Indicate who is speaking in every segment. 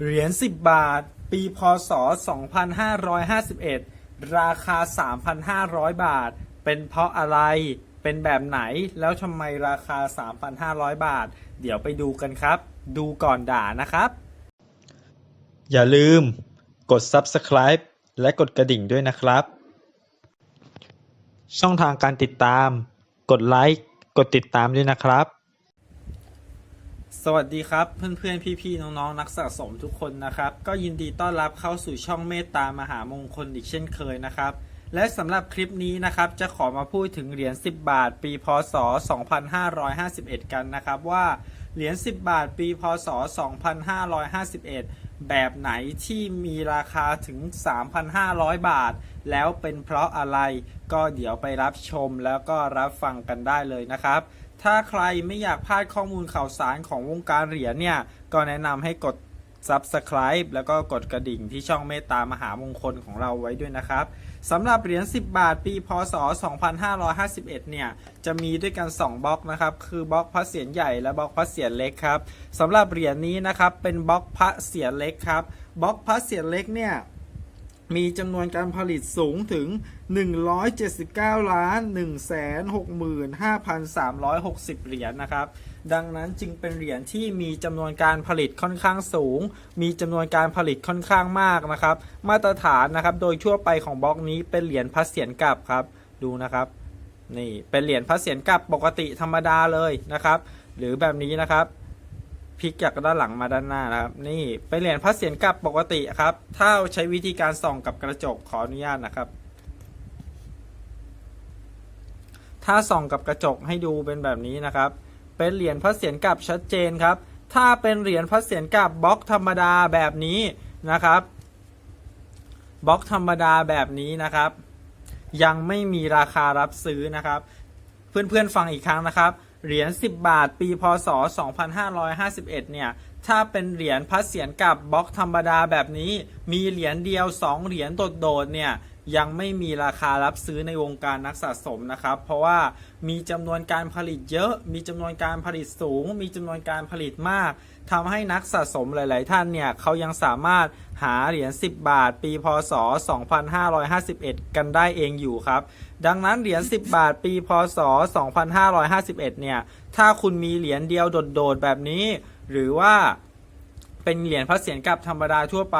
Speaker 1: เหรียญ 10 บาท ปีพศ 2551 ราคา 3,500 บาท เป็นเพราะอะไร เป็นแบบไหน แล้วทำไมราคา 3,500 บาท เดี๋ยวไปดูกันครับ ดูก่อนด่านะครับ อย่าลืม กด Subscribe และกดกระดิ่งด้วยนะครับ ช่องทางการติดตาม กดไลค์ กดติดตามด้วยนะครับ สวัสดีครับเพื่อนๆ พี่ๆ น้องๆ นักสะสมทุกคนนะครับ ก็ยินดีต้อนรับเข้าสู่ช่องเมตตามหามงคลอีกเช่นเคยนะครับ และสำหรับคลิปนี้นะครับ จะขอมาพูดถึงเหรียญ 10 บาท ปีพศ 2551 กันนะครับ ว่าเหรียญ 10 บาท ปีพศ 2551 แบบไหนที่มีราคาถึง 3,500 บาท แล้วเป็นเพราะอะไรก็เดี๋ยวไปรับชมแล้วก็รับฟังกันได้เลยนะครับ ถ้าใครไม่อยากพลาดข้อมูลข่าวสารของวงการเหรียญเนี่ย ก็แนะนำให้กด Subscribe แล้วก็กดกระดิ่งที่ช่องเมตตามหามงคลของเราไว้ด้วยนะครับสำหรับเหรียญ 10 บาทปีพศ 2551 เนี่ย จะมีด้วยกัน 2บล็อกนะครับ คือบล็อกพระเศียรใหญ่และบล็อกพระเศียรเล็กครับสำหรับเหรียญนี้นะครับ เป็นบล็อกพระเศียรเล็กครับ บล็อกพระเศียรเล็กเนี่ย มีจำนวนการผลิตสูงถึง 179ล้าน165,360 เหรียญนะครับ ดังนั้นจึงเป็นเหรียญที่มีจำนวนการผลิตค่อนข้างสูง มีจำนวนการผลิตค่อนข้างมากนะครับ มาตรฐานนะครับ โดยทั่วไปของบล็อกนี้เป็นเหรียญพระเศียรกลับครับ ดูนะครับ นี่เป็นเหรียญพระเศียรกลับปกติธรรมดาเลยนะครับ หรือแบบนี้นะครับพลิกจากด้านหลังมาด้านหน้านะครับ นี่เป็นเหรียญพระเศียรกลับปกติครับ ถ้าใช้วิธีการส่องกับกระจกขออนุญาตนะครับ ถ้าส่องกับกระจกให้ดูเป็นแบบนี้นะครับ เป็นเหรียญพระเศียรกลับชัดเจนครับ ถ้าเป็นเหรียญพระเศียรกลับบล็อกธรรมดาแบบนี้นะครับ บล็อกธรรมดาแบบนี้นะครับ ยังไม่มีราคารับซื้อนะครับ เพื่อนๆฟังอีกครั้งนะครับ เหรียญ 10 บาท ปี พศ 2551 เนี่ยถ้าเป็นเหรียญพระเศียรกับบล็อกธรรมดาแบบนี้ มีเหรียญเดียว 2 เหรียญโดดๆเนี่ย ยังไม่มีราคารับซื้อในวงการนักสะสมนะครับ เพราะว่ามีจำนวนการผลิตเยอะ มีจำนวนการผลิตสูง มีจำนวนการผลิตมากทำให้นักสะสมหลาย ๆ ท่านเนี่ยเขายังสามารถหาเหรียญ 10 บาท ปีพศ 2551 กันได้เองอยู่ครับ ดังนั้นเหรียญ 10 บาท ปีพศ 2551 เนี่ย ถ้าคุณมีเหรียญเดียวโดด ๆ แบบนี้ หรือว่า เป็นเหรียญพระเศียรกับธรรมดาทั่วไป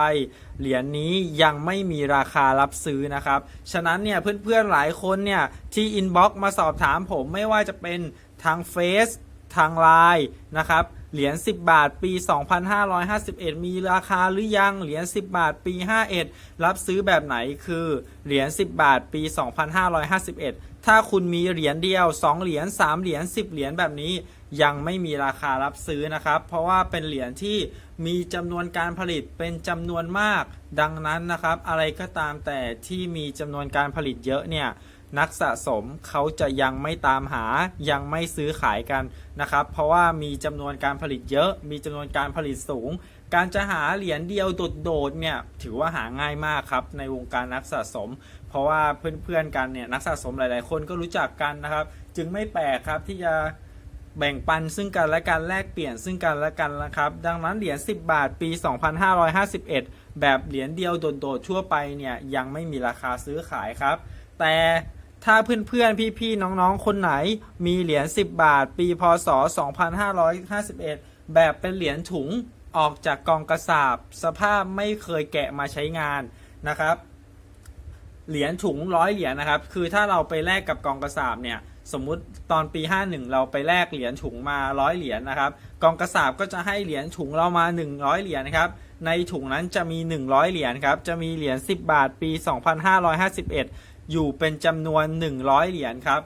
Speaker 1: เหรียญนี้ยังไม่มีราคารับซื้อนะครับ ฉะนั้นเนี่ยเพื่อนๆหลายคนเนี่ยที่อินบ็อกซ์มาสอบถามผมไม่ว่าจะเป็นทางเฟซทางไลน์นะครับ เหรียญ10 บาท ปี 2551 มีราคาหรือยัง เหรียญ10 บาท ปี 51 รับซื้อแบบไหนคือ เหรียญ10 บาท ปี 2551 ถ้าคุณมีเหรียญเดียว 2 เหรียญ 3 เหรียญ 10 เหรียญแบบนี้ ยังไม่มีราคารับซื้อนะครับ เพราะว่าเป็นเหรียญที่มีจำนวนการผลิตเป็นจำนวนมาก ดังนั้นนะครับ อะไรก็ตามแต่ที่มีจำนวนการผลิตเยอะเนี่ย นักสะสมเขาจะยังไม่ตามหายังไม่ซื้อขายกันนะครับ เพราะว่ามีจำนวนการผลิตเยอะ มีจำนวนการผลิตสูง การจะหาเหรียญเดียวโดดๆเนี่ยถือว่าหาง่ายมากครับในวงการนักสะสม เพราะว่าเพื่อนๆกันเนี่ยนักสะสมหลายๆ คนก็รู้จักกันนะครับ จึงไม่แปลกครับที่จะแบ่งปันซึ่งกันและกันแลกเปลี่ยนซึ่งกันและกันนะครับ ดังนั้นเหรียญ10 บาทปี 2551 แบบเหรียญเดียวโดดๆทั่วไปเนี่ยยังไม่มีราคาซื้อขายครับ แต่ถ้าเพื่อนๆ พี่ๆ น้องๆ คนไหนมีเหรียญ 10 บาท ปีพศ 2551 แบบเป็นเหรียญถุงออกจากกองกระสาบ สภาพไม่เคยแกะมาใช้งานนะครับ เหรียญถุงร้อยเหรียญนะครับ คือถ้าเราไปแลกกับกองกระสาบเนี่ย สมมุติตอนปี 51 เราไปแลกเหรียญถุงมาร้อยเหรียญนะครับ กองกระสาบก็จะให้เหรียญถุงเรามา 100 เหรียญนะครับ ในถุงนั้นจะมี 100 เหรียญครับ จะมีเหรียญ 10 บาท ปี 2551 อยู่เป็นจำนวน 100 เหรียญครับ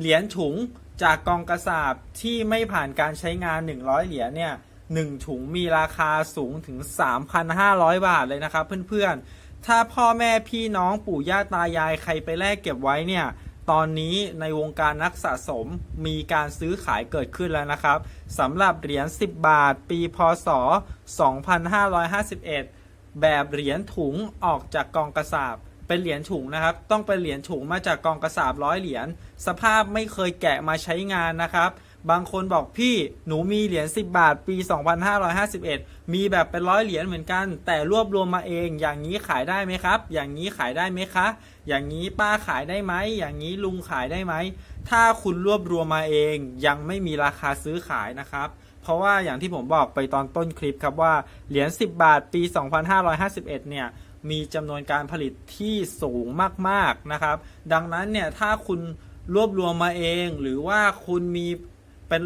Speaker 1: เหรียญถุงจากกองกระสาบที่ไม่ผ่านการใช้งาน 100 เหรียญเนี่ยหนึ่งถุงมีราคาสูงถึง 3,500 บาทเลยนะครับเพื่อนๆ ถ้าพ่อแม่พี่น้องปู่ย่าตายายใครไปแลกเก็บไว้เนี่ย ตอนนี้ในวงการนักสะสมมีการซื้อขายเกิดขึ้นแล้วนะครับสำหรับเหรียญ 10 บาท ปีพศ 2551 แบบเหรียญถุงออกจากกองกระสาบ เป็นเหรียญถุงนะครับ ต้องเป็นเหรียญถุงมาจากกองกระสาบร้อยเหรียญ สภาพไม่เคยแกะมาใช้งานนะครับ บางคนบอกพี่หนูมีเหรียญ10 บาท ปี 2551 มีแบบเป็นร้อยเหรียญเหมือนกัน แต่รวบรวมมาเอง อย่างนี้ขายได้ไหมครับ อย่างนี้ขายได้ไหมคะ อย่างนี้ป้าขายได้ไหม อย่างนี้ลุงขายได้ไหม ถ้าคุณรวบรวมมาเอง ยังไม่มีราคาซื้อขายนะครับเพราะว่าอย่างที่ผมบอกไปตอนต้นคลิปครับว่าเหรียญ10 บาทปี 2551 เนี่ย มีจำนวนการผลิตที่สูงมากๆนะครับ ดังนั้นเนี่ยถ้าคุณรวบรวมมาเอง หรือว่าคุณมีเป็น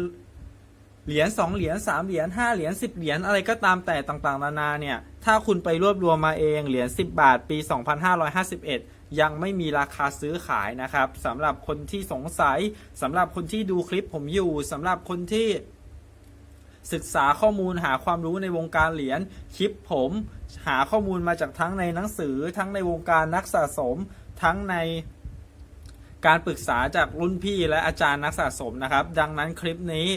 Speaker 1: เหรียญ2เหรียญ3เหรียญ5เหรียญ10 เหรียญอะไรก็ตามแต่ต่างๆ นานาเนี่ยถ้าคุณไปรวบรวมมาเองเหรียญ10 บาทปี 2551 ยังไม่มีราคาซื้อขายนะครับสำหรับคนที่สงสัยสำหรับคนที่ดูคลิปผมอยู่สำหรับคนที่ศึกษาข้อมูลหาความรู้ในวงการเหรียญคลิปผม หาข้อมูลมาจากทั้งในหนังสือทั้งในวงการนักสะสม ทั้งในการปรึกษาจากรุ่นพี่และอาจารย์นักสะสมนะครับ ดังนั้นคลิปนี้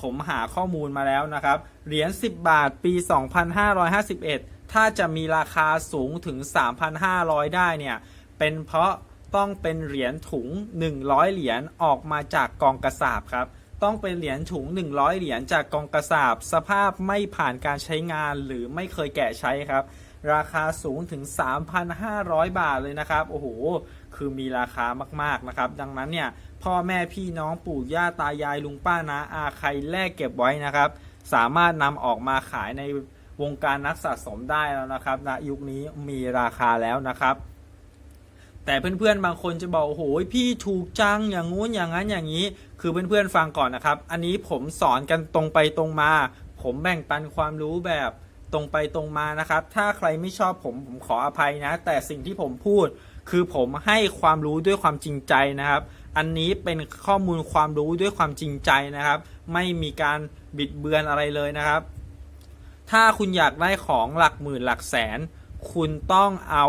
Speaker 1: ผมหาข้อมูลมาแล้วนะครับ เหรียญ 10 บาทปี 2551 ถ้าจะมีราคาสูงถึง 3,500 ได้เนี่ย เป็นเพราะต้องเป็นเหรียญถุง 100 เหรียญออกมาจากกองกระสาบครับ ต้องเป็นเหรียญถุง 100 เหรียญจากกองกระสาบ สภาพไม่ผ่านการใช้งานหรือไม่เคยแกะใช้ครับ ราคาสูงถึง 3,500 บาทเลยนะครับ โอ้โห คือมีราคามากๆนะครับ ดังนั้นเนี่ย พ่อแม่พี่น้องปู่ย่าตายายลุงป้านาอาใครแลกเก็บไว้นะครับ สามารถนำออกมาขายในวงการนักสะสมได้แล้วนะครับณยุคนี้มีราคาแล้วนะครับ แต่เพื่อนๆบางคนจะบอกโอ้โหพี่ถูกจังอย่างงู้นอย่างนั้นอย่างนี้ คือเพื่อนๆฟังก่อนนะครับ อันนี้ผมสอนกันตรงไปตรงมา ผมแบ่งปันความรู้แบบตรงไปตรงมานะครับ ถ้าใครไม่ชอบผมผมขออภัยนะ แต่สิ่งที่ผมพูด คือผมให้ความรู้ด้วยความจริงใจนะครับ อันนี้เป็นข้อมูลความรู้ด้วยความจริงใจนะครับ ไม่มีการบิดเบือนอะไรเลยนะครับ ถ้าคุณอยากได้ของหลักหมื่นหลักแสน คุณต้องเอา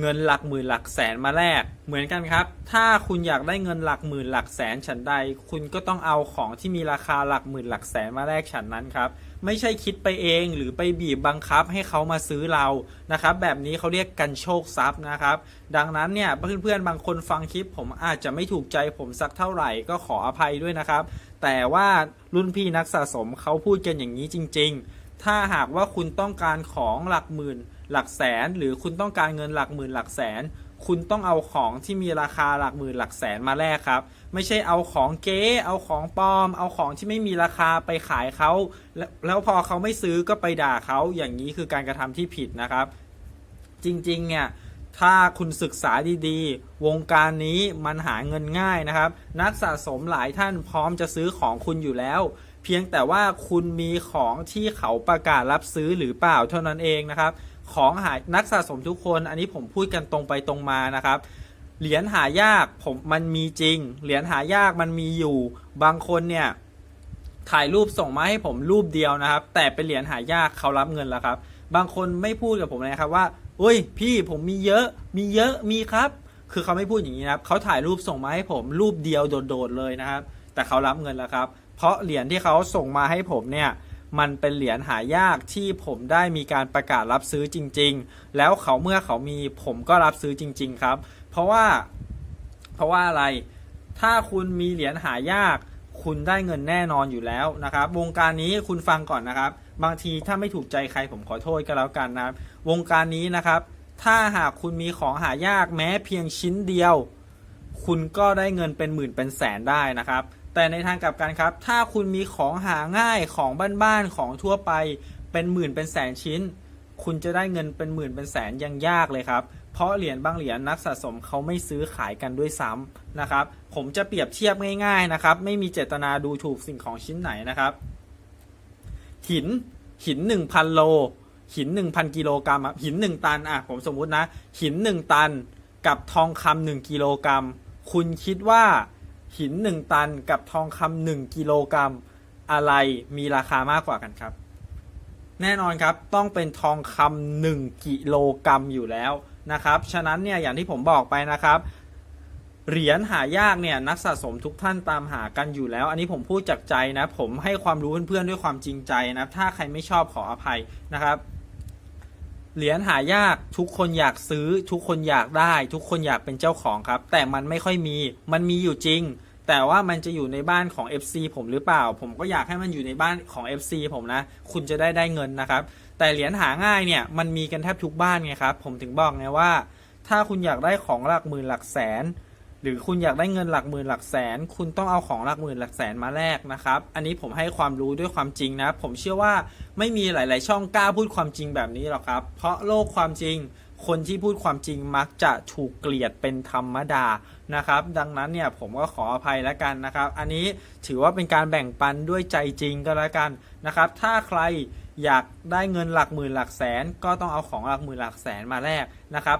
Speaker 1: เงินหลักหมื่นหลักแสนมาแลกเหมือนกันครับ ถ้าคุณอยากได้เงินหลักหมื่นหลักแสนฉันใด คุณก็ต้องเอาของที่มีราคาหลักหมื่นหลักแสนมาแลกฉันนั้นครับ ไม่ใช่คิดไปเองหรือไปบีบบังคับให้เขามาซื้อเรานะครับ แบบนี้เขาเรียกกันโชคทรัพย์นะครับ ดังนั้นเนี่ยเพื่อนๆบางคนฟังคลิปผมอาจจะไม่ถูกใจผมสักเท่าไหร่ก็ขออภัยด้วยนะครับ แต่ว่ารุ่นพี่นักสะสมเขาพูดกันอย่างนี้จริง ๆ ถ้าหากว่าคุณต้องการของหลักหมื่น หลักแสน หรือคุณต้องการเงินหลักหมื่นหลักแสน คุณต้องเอาของที่มีราคาหลักหมื่นหลักแสนมาแลกครับ ไม่ใช่เอาของเก๊เอาของปลอม เอาของที่ไม่มีราคาไปขายเขาแล้วแล้วพอเขาไม่ซื้อก็ไปด่าเขาอย่างนี้คือการกระทำที่ผิดนะครับ จริงๆเนี่ยถ้าคุณศึกษาดีๆ วงการนี้มันหาเงินง่ายนะครับ นักสะสมหลายท่านพร้อมจะซื้อของคุณอยู่แล้ว เพียงแต่ว่าคุณมีของที่เขาประกาศรับซื้อหรือเปล่าเท่านั้นเองนะครับ ของหายนักสะสมทุกคน อันนี้ผมพูดกันตรงไปตรงมานะครับ เหรียญหายากผมมันมีจริง เหรียญหายากมันมีอยู่ บางคนเนี่ยถ่ายรูปส่งมาให้ผมรูปเดียวนะครับ แต่เป็นเหรียญหายากเขารับเงินแล้วครับ บางคนไม่พูดกับผมเลยครับว่าเอ้ยพี่ผมมีเยอะมีเยอะมีครับ คือเขาไม่พูดอย่างนี้นะครับเขาถ่ายรูปส่งมาให้ผมรูปเดียวโดดๆเลยนะครับ แต่เขารับเงินแล้วครับ เพราะเหรียญที่เขาส่งมาให้ผมเนี่ย มันเป็นเหรียญหายากที่ผมได้มีการประกาศรับซื้อจริง ๆ แล้วเขาเมื่อเขามีผมก็รับซื้อจริง ๆ ครับ เพราะว่า เพราะว่าอะไร ถ้าคุณมีเหรียญหายาก คุณได้เงินแน่นอนอยู่แล้วนะครับ วงการนี้คุณฟังก่อนนะครับ บางทีถ้าไม่ถูกใจใครผมขอโทษก็แล้วกันนะครับวงการนี้นะครับ ถ้าหากคุณมีของหายากแม้เพียงชิ้นเดียว คุณก็ได้เงินเป็นหมื่นเป็นแสนได้นะครับ แต่ในทางกลับกันครับ ถ้าคุณมีของหาง่ายของบ้านๆของทั่วไปเป็นหมื่นเป็นแสนชิ้น คุณจะได้เงินเป็นหมื่นเป็นแสนยังยากเลยครับ เพราะเหรียญบางเหรียญนักสะสมเขาไม่ซื้อขายกันด้วยซ้ำนะครับ ผมจะเปรียบเทียบง่ายๆนะครับ ไม่มีเจตนาดูถูกสิ่งของชิ้นไหนนะครับ หินหินหนึ่งพันโล หินหนึ่งพันกิโลกรัมหินหนึ่งตันอะผมสมมุตินะ หินหนึ่งตันกับทองคำหนึ่งกิโลกรัม คุณคิดว่า หินหนึ่งตันกับทองคำหนึ่งกิโลกรัมอะไรมีราคามากกว่ากันครับ แน่นอนครับต้องเป็นทองคำหนึ่งกิโลกรัมอยู่แล้วนะครับ ฉะนั้นเนี่ยอย่างที่ผมบอกไปนะครับเหรียญหายากเนี่ยนักสะสมทุกท่านตามหากันอยู่แล้ว อันนี้ผมพูดจากใจนะ ผมให้ความรู้เพื่อนๆด้วยความจริงใจนะ ถ้าใครไม่ชอบขออภัยนะครับ เหรียญหายากทุกคนอยากซื้อ ทุกคนอยากได้ ทุกคนอยากเป็นเจ้าของครับ แต่มันไม่ค่อยมี มันมีอยู่จริง แต่ว่ามันจะอยู่ในบ้านของ FC ผมหรือเปล่า ผมก็อยากให้มันอยู่ในบ้านของ FC ผมนะ คุณจะได้ได้เงินนะครับ แต่เหรียญหาง่ายเนี่ยมันมีกันแทบทุกบ้านไงครับ ผมถึงบอกไงว่า ถ้าคุณอยากได้ของหลักหมื่นหลักแสน หรือคุณอยากได้เงินหลักหมื่นหลักแสน คุณต้องเอาของหลักหมื่นหลักแสนมาแลกนะครับ อันนี้ผมให้ความรู้ด้วยความจริงนะ ผมเชื่อว่าไม่มีหลาย ๆ ช่องกล้าพูดความจริงแบบนี้หรอกครับ เพราะโลกความจริง คนที่พูดความจริงมักจะถูกเกลียดเป็นธรรมดานะครับ ดังนั้นเนี่ยผมก็ขออภัยแล้วกันนะครับ อันนี้ถือว่าเป็นการแบ่งปันด้วยใจจริงก็แล้วกันนะครับ ถ้าใครอยากได้เงินหลักหมื่นหลักแสน ก็ต้องเอาของหลักหมื่นหลักแสนมาแลกนะครับ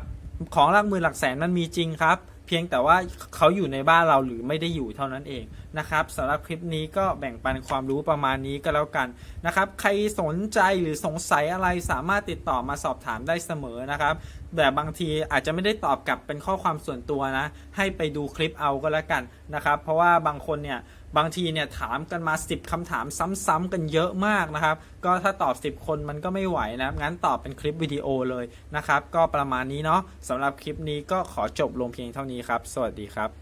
Speaker 1: ของหลักหมื่นหลักแสนมันมีจริงครับ พียงแต่ว่าเขาอยู่ในบ้านเราหรือไม่ได้อยู่เท่านั้นเอง นะครับสำหรับคลิปนี้ก็แบ่งปันความรู้ประมาณนี้ก็แล้วกันนะครับ ใครสนใจหรือสงสัยอะไรสามารถติดต่อมาสอบถามได้เสมอนะครับแต่บางทีอาจจะไม่ได้ตอบกลับเป็นข้อความส่วนตัวนะ ให้ไปดูคลิปเอาก็แล้วกันนะครับ เพราะว่าบางคนเนี่ยบางทีเนี่ยถามกันมา 10คำถามซ้ำๆกันเยอะมากนะครับ ก็ถ้าตอบ 10 คนมันก็ไม่ไหวนะครับงั้นตอบเป็นคลิปวิดีโอเลยนะครับ ก็ประมาณนี้เนาะสำหรับคลิปนี้ก็ขอจบลงเพียงเท่านี้ครับ สวัสดีครับ